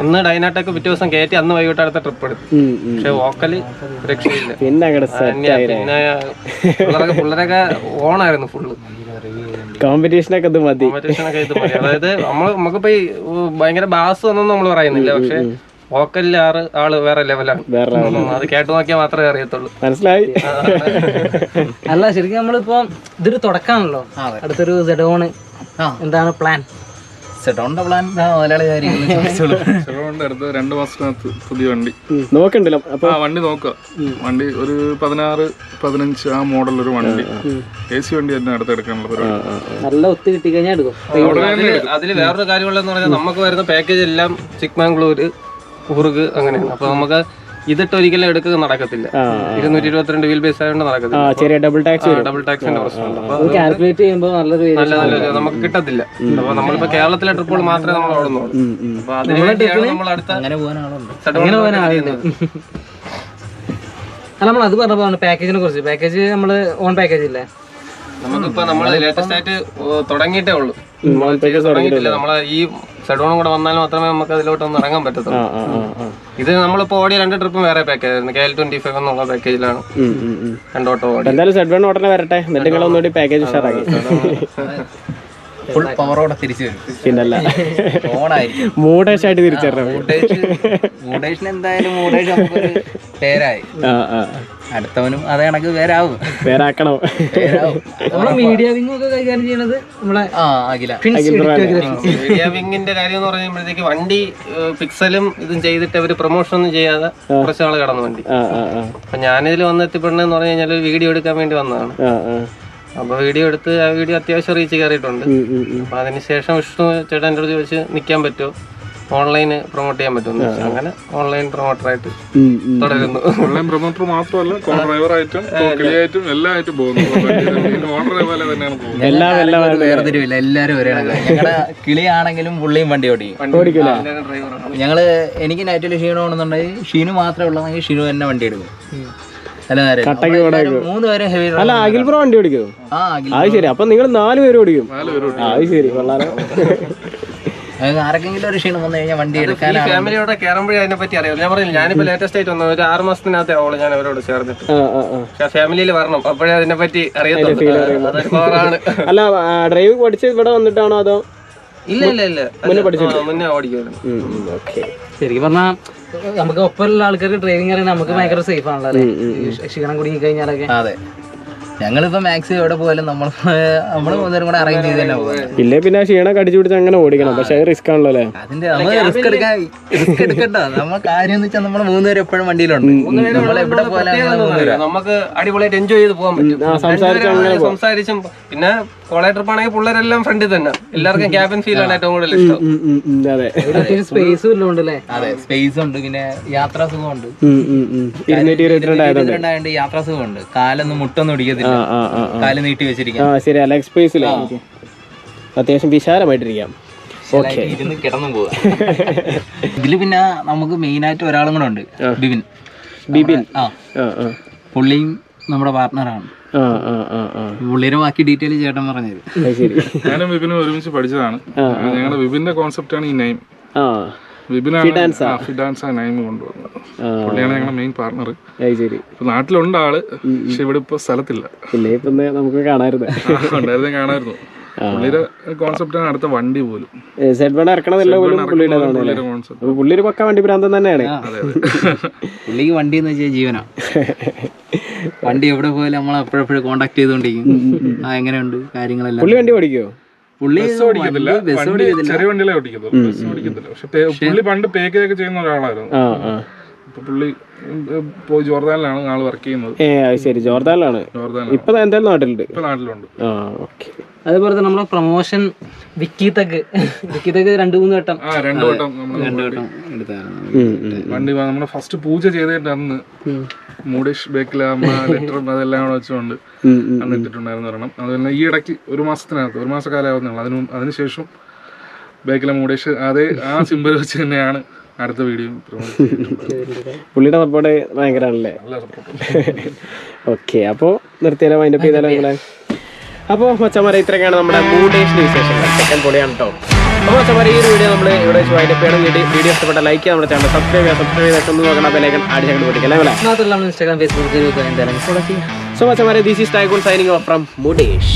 Speaker 6: അന്ന് ഡൈനാട്ടൊക്കെ പിറ്റേ ദിവസം കയറ്റി അന്ന് വൈകിട്ട് അടുത്ത ട്രിപ്പ് എടുത്തു. പക്ഷെ വോക്കൽ രക്ഷയില്ല.
Speaker 2: പിന്നെ
Speaker 6: പിള്ളേരൊക്കെ ഓണായിരുന്നു ഫുള്ള്
Speaker 2: കോമ്പറ്റീഷനൊക്കെ ഇത് മതി.
Speaker 6: ഇത് അതായത് നമ്മൾ നമുക്കിപ്പോ ഭയങ്കര ബാസ് ഒന്നും നമ്മൾ പറയുന്നില്ല. പക്ഷെ വോക്കലിൽ ആറ് ആൾ വേറെ ലെവലാണ് അത് കേട്ടു നോക്കിയാൽ മാത്രമേ അറിയത്തുള്ളൂ.
Speaker 2: മനസ്സിലായി?
Speaker 1: അല്ല ശരിക്കും നമ്മളിപ്പോ ഇതൊരു തുടക്കമാണല്ലോ.
Speaker 3: അതെ.
Speaker 1: അടുത്തൊരു സെഡോണ്
Speaker 3: ആ.
Speaker 1: എന്താണ് പ്ലാൻ
Speaker 4: രണ്ട് മാസത്തിനകത്ത് പുതിയ വണ്ടി.
Speaker 2: നോക്കണ്ടല്ലോ? അപ്പൊ
Speaker 4: വണ്ടി നോക്കുക വണ്ടി ഒരു പതിനാറ് പതിനഞ്ച് ആ മോഡൽ ഒരു വണ്ടി. എ സി വണ്ടി തന്നെ അടുത്ത് എടുക്കാനുള്ള പരിപാടി.
Speaker 1: നല്ല ഒത്തു കിട്ടി കഴിഞ്ഞാൽ എടുക്കും
Speaker 6: അതിൽ അതിൽ വേറൊരു കാര്യമുള്ളതെന്ന് പറഞ്ഞാൽ നമുക്ക് വരുന്ന പാക്കേജ് എല്ലാം ചിക്മാംഗ്ലൂര് കൂർഗ് അങ്ങനെയാണ്. അപ്പൊ നമുക്ക് ഇതിട്ട് ഒരിക്കലും എടുക്കുക നടക്കത്തില്ല. ഇരുന്നൂറ്റി ഇരുപത്തിരണ്ട് വീൽ ബേസ് ആയതുകൊണ്ട്
Speaker 2: ആ
Speaker 6: നടക്കത്തില്ല
Speaker 2: ചെറിയ ഡബിൾ ടാക്സ്
Speaker 6: ഡബിൾ ടാക്സിന്റെ പ്രശ്നമുണ്ട്.
Speaker 1: കാൽക്കുലേറ്റ് ചെയ്യുമ്പോൾ നല്ലൊരു
Speaker 6: നല്ല നല്ല നമുക്ക് കിട്ടത്തില്ല. അപ്പൊ നമ്മളിപ്പോ കേരളത്തിലെ ട്രിപ്പുകൾ മാത്രമേ നമ്മൾ ഓടുന്നുള്ളൂ. അപ്പൊ അതിന് വേണ്ടിയാണ് നമ്മൾ അടുത്ത.
Speaker 1: അല്ല നമ്മൾ അത് പറഞ്ഞപ്പോൾ പാക്കേജിനെ കുറിച്ച്. പാക്കേജ് നമ്മൾ ഓൺ പാക്കേജ് ഇല്ലേ?
Speaker 6: നമുക്കിപ്പോ നമ്മൾ ലേറ്റസ്റ്റ് ആയിട്ട് തുടങ്ങിയിട്ടേ ഉള്ളൂ. തുടങ്ങിയിട്ടില്ല. നമ്മളെ ഈ സെഡോണും കൂടെ വന്നാൽ മാത്രമേ നമുക്ക് അതിലോട്ട് ഒന്ന് ഇറങ്ങാൻ പറ്റത്തുള്ളൂ. ഇത് നമ്മളിപ്പോ ഓടിയ രണ്ട് ട്രിപ്പും വേറെ പാക്കേജ് ആയിരുന്നു. കെ എൽ ട്വന്റി ഫൈവ് എന്നുള്ള പാക്കേജിലാണ്. രണ്ടോട്ടോ
Speaker 2: എന്തായാലും സെഡ് വൺ ഉടനെ വരട്ടെ. എന്നിട്ട് നിങ്ങൾ ഒന്നുകൂടി പാക്കേജ് ഉഷാറാക്കി
Speaker 3: ഫുൾ പവറോടെ തിരിച്ചു വരും.
Speaker 2: പിന്നല്ല.
Speaker 3: ഓണായിരിക്കും.
Speaker 2: മൂടേഷ് ആയിട്ട് തിരിച്ചറിയാം
Speaker 3: മൂടേഷിന് എന്തായാലും മൂടേഷ് നമുക്കൊരു പേരായി. അടുത്തവനും അതേ കണക്ക് പേരാവും.
Speaker 2: പേരാക്കണോ.
Speaker 1: നമ്മളെ മീഡിയ വിങ് ഒക്കെ കൈകാര്യം ചെയ്യണത് നമ്മളെ
Speaker 6: മീഡിയ വിങ്ങിന്റെ കാര്യം എന്ന് പറയുമ്പോഴത്തേക്ക് വണ്ടി പിക്സലും ഇതും ചെയ്തിട്ട് അവർ പ്രൊമോഷൻ ഒന്നും ചെയ്യാതെ കുറച്ചാൾ നാൾ കടന്നു വണ്ടി. അപ്പൊ ഞാനിതിൽ വന്ന് എത്തിപ്പെടുന്നതെന്ന് പറഞ്ഞു കഴിഞ്ഞാൽ വീഡിയോ എടുക്കാൻ വേണ്ടി വന്നതാണ്. അപ്പൊ വീഡിയോ എടുത്ത് ആ വീഡിയോ അത്യാവശ്യം റീച്ച് കയറിയിട്ടുണ്ട്. അപ്പൊ അതിനുശേഷം വിഷ്ണു ചേട്ടൻ എന്റെ അടുത്ത് ചോദിച്ച് നിൽക്കാൻ പറ്റുമോ? ഓൺലൈന് പ്രൊമോട്ട് ചെയ്യാൻ പറ്റും അങ്ങനെ ഓൺലൈൻ പ്രൊമോട്ടറായിട്ട്
Speaker 2: ആയിട്ട്.
Speaker 6: തുടരുന്നു.
Speaker 4: ഓൺലൈൻ പ്രൊമോട്ടർ മാത്രമല്ല ഡ്രൈവറായിട്ടും പോകുന്നു. പോകുന്നത്.
Speaker 2: എല്ലാം എല്ലാം
Speaker 3: വേർതിരിവില്ല. എല്ലാരും ഒരേ ഞങ്ങളുടെ കിളിയാണെങ്കിലും പുള്ളിയും വണ്ടി ഓടിക്കും. ഞങ്ങൾ എനിക്ക് നൈറ്റിൽ ഷീണോണെന്നുണ്ടെങ്കിൽ ഷീനു മാത്രമേ ഉള്ളതെങ്കിൽ ഷീനു തന്നെ വണ്ടി എടുക്കും. അല്ല മൂന്ന് പേരും
Speaker 2: അഖിൽ ബ്രോ വണ്ടി ഓടിക്കോ
Speaker 3: ആ
Speaker 2: അത് ശരി. അപ്പൊ നിങ്ങൾ നാല് പേര് ഓടിക്കും. ആ, അത് ശരി. കൊള്ളാലോ.
Speaker 3: ആരെങ്കിലും ഒരു ക്ഷീണം വന്നു കഴിഞ്ഞാൽ വണ്ടി എടുക്കാനാണ്
Speaker 6: ഫാമിലിയോടെ കയറുമ്പോഴേ അതിനെ പറ്റി അറിയാം ഞാൻ പറഞ്ഞില്ല ഞാനിപ്പോ ലേറ്റസ്റ്റ് ആയിട്ട് വന്നത് ഒരു ആറ് മാസത്തിനകത്തെ ആവുള്ളൂ ഞാൻ അവരോട് ചേർന്നിട്ട്. പക്ഷെ ഫാമിലിയിൽ വരണം. അപ്പോഴേ അതിനെ പറ്റി അറിയത്തുള്ളൂ.
Speaker 2: അല്ല ഡ്രൈവ് പഠിച്ച് ഇവിടെ വന്നിട്ടാണോ അതോ
Speaker 6: ഇല്ല ഇല്ല ഇല്ല. മുന്നേ ഓടിക്കുമായിരുന്നു.
Speaker 2: ഓക്കെ.
Speaker 1: ശരിക്കും പറഞ്ഞാൽ നമുക്ക് ഒപ്പമുള്ള ആൾക്കാർക്ക് ഡ്രൈവിംഗ് അറിയാൻ നമുക്ക് ഭയങ്കര സേഫ് ആണല്ലോ ക്ഷീണം കുടുങ്ങി കഴിഞ്ഞാലൊക്കെ
Speaker 3: അതെ. ഞങ്ങളിപ്പോ മാക്സി എവിടെ പോയാലും നമ്മൾ നമ്മൾ മൂന്നേരും കൂടെ അറേഞ്ച് ചെയ്ത് തന്നെ പോകുന്നത്
Speaker 2: ഇല്ലേ പിന്നെ ക്ഷീണം കടിച്ചു പിടിച്ച് അങ്ങനെ ഓടിക്കണം. പക്ഷെ അത് റിസ്ക് ആണല്ലോ അല്ലേ?
Speaker 3: അതിന്റെ നമ്മൾ റിസ്ക് എടുക്കാൻ റിസ്ക് എടുക്കണ്ട. നമ്മൾ കാര്യം എന്ന് വെച്ചാൽ നമ്മൾ മൂന്നുപേരും എപ്പോഴും വണ്ടിയിലുണ്ട്. നമ്മൾ എവിടെ പോയാലും
Speaker 6: നമുക്ക് അടിപൊളിയായിട്ട് എൻജോയ് ചെയ്ത് പോകാൻ പറ്റും. സംസാരിച്ചും പിന്നെ കോളേജ് ട്രിപ്പ് ആണെങ്കിൽ പിള്ളേരെല്ലാം ഫ്രണ്ടിൽ തന്നെ. എല്ലാവർക്കും ക്യാബിൻ ഫീൽ ആണ് ഏറ്റവും കൂടുതൽ ഇഷ്ടം.
Speaker 1: സ്പേസും ഇല്ലോണ്ട് അല്ലേ?
Speaker 3: അതെ സ്പേസ് ഉണ്ട്. പിന്നെ യാത്രാ സുഖമുണ്ട്
Speaker 2: ഉം, ഉം, ഉം. ഇരുന്നൂറ്റി ഇരുപത്തിരണ്ട്
Speaker 3: യാത്രാ സുഖമുണ്ട് കാലൊന്നും മുട്ടൊന്നും ഇടിക്കത്തില്ല.
Speaker 2: ആ.
Speaker 3: കാൽ നീട്ടി വെച്ചിരിക്കാം
Speaker 2: ശരി ലെഗ് സ്പേസിലെ അത്യാവശ്യം വിശാലമായിട്ടിരിക്കാം. ഓക്കെ
Speaker 3: ഇരുന്ന് കിടന്നും പോവാ. ഇതിൽ പിന്നെ നമുക്ക് മെയിൻ ആയിട്ട് ഒരാളും കൂടെ ഉണ്ട്. ബിബിൻ
Speaker 2: ബിബിൻ
Speaker 3: ആ. പുള്ളിയും നമ്മുടെ പാർട്ട്ണറാണ്.
Speaker 2: ആ ആ ആ ആ.
Speaker 3: പുള്ളിയുടെ ബാക്കി ഡീറ്റെയിൽ ചേട്ടൻ പറഞ്ഞത്
Speaker 4: ഞാനും വിപിനും ഒരുമിച്ച് പഠിച്ചതാണ്. ഞങ്ങളുടെ വിപിന്റെ കോൺസെപ്റ്റ് ആണ് ഈ നെയിം കൊണ്ടുവന്നത്. ഞങ്ങളുടെ മെയിൻ പാർട്ണർ
Speaker 2: ശരി.
Speaker 4: നാട്ടിലുണ്ട് ആൾ പക്ഷെ ഇവിടെ ഇപ്പൊ സ്ഥലത്തില്ല.
Speaker 2: ഇല്ലേ ഇപ്പൊ നമുക്ക് കാണാമായിരുന്നു
Speaker 4: ഉണ്ടായിരുന്നു കാണാമായിരുന്നു പുള്ളിയുടെ കോൺസെപ്റ്റാണ് അടുത്ത വണ്ടി പോലും.
Speaker 2: പുള്ളി ഒരു പക്ക വണ്ടി തന്നെയാണ്.
Speaker 3: പുള്ളിക്ക് വണ്ടി എന്ന് വെച്ചാൽ ജീവനാ. വണ്ടി എവിടെ പോയാലും നമ്മൾ എപ്പോഴെപ്പോഴും കോണ്ടാക്ട് ചെയ്തോണ്ടിരിക്കും ആ എങ്ങനെയുണ്ട് കാര്യങ്ങളെല്ലാം?
Speaker 2: പുള്ളി വണ്ടി ഓടിക്കോ
Speaker 3: പുള്ളി
Speaker 4: ഓടിക്കത്തില്ല. ചെറിയ വണ്ടികളെ ഓടിക്കത്തുള്ളൂ. ബസ് ഓടിക്കത്തില്ല. പക്ഷെ പുള്ളി പണ്ട് പേക്കൊക്കെ ചെയ്യുന്ന ഒരാളായിരുന്നു. ഇപ്പൊ പുള്ളി പോയി ജോർദാനിലാണ് ആൾ വർക്ക് ചെയ്യുന്നത്.
Speaker 2: ഏ അത് ശരി. ജോർദാനിലാണ്.
Speaker 4: ജോർദാനിലാണ്.
Speaker 2: ഇപ്പൊ എന്തായാലും നാട്ടിലുണ്ട്.
Speaker 4: ഇപ്പൊ നാട്ടിലുണ്ട്.
Speaker 2: ആ ഓക്കെ.
Speaker 1: അതുപോലെ തന്നെ നമ്മളെ പ്രൊമോഷൻ വിക്കി തഗ്. വിക്കി തഗ് രണ്ടു മൂന്ന് വട്ടം.
Speaker 4: ആ രണ്ടു വട്ടം നമ്മൾ വണ്ടി വാ- നമ്മൾ ഫസ്റ്റ് പൂജ ചെയ്തിട്ട് അന്ന് മൂഡിഷ് ബേക്കിൽ ലെറ്ററും അതെല്ലാം കൂടെ വെച്ചുകൊണ്ട് അന്ന് ഇട്ടിട്ടുണ്ടായിരുന്നു ഒരെണ്ണം. അതുപോലെ ഈ ഇടയ്ക്ക് ഒരു മാസത്തിനകത്ത് ഒരു മാസക്കാലാവുന്നുള്ളൂ അതിന് മുമ്പ്- അതിനുശേഷം ബേക്കിലെ മൂഡേഷ് അതേ ആ സിമ്പിൾ വെച്ച് തന്നെയാണ് അടുത്ത വീഡിയോ
Speaker 2: പുള്ളിയുടെ സപ്പോർട്ട് ഭയങ്കരമാണല്ലേ? ഓക്കെ അപ്പോൾ നിർത്തിയാലോ? വൈൻഡപ്പ് ചെയ്താലോ നിങ്ങളെ? അപ്പോൾ മച്ചമാരെ ഇത്രയൊക്കെയാണ് നമ്മുടെ മൂഡേഷന്റെ വിശേഷങ്ങൾ. സെക്കൻഡ് പൊളിയാണ് കേട്ടോ അപ്പോൾ മച്ചമാരെ ഈ ഒരു വീഡിയോ നമ്മൾ ഇവിടെ വെച്ച് അതിന്റെ ചെയ്യണം. വീഡിയോ വീഡിയോ ഇഷ്ടപ്പെട്ട ലൈക്ക് ചെയ്യാൻ നമ്മുടെ ചാനൽ സബ്സ്ക്രൈബ് ചെയ്യാം സബ്സ്ക്രൈബ് ചെയ്ത് ഒന്ന് നോക്കണം ബെലൈക്കൻ അടിച്ചങ്ങോട്ട് പൊട്ടിക്കല്ലേ അല്ലേ
Speaker 1: മാത്രമല്ല Instagram Facebook
Speaker 2: so മച്ചമാരെ this is Taigun signing from Mudesh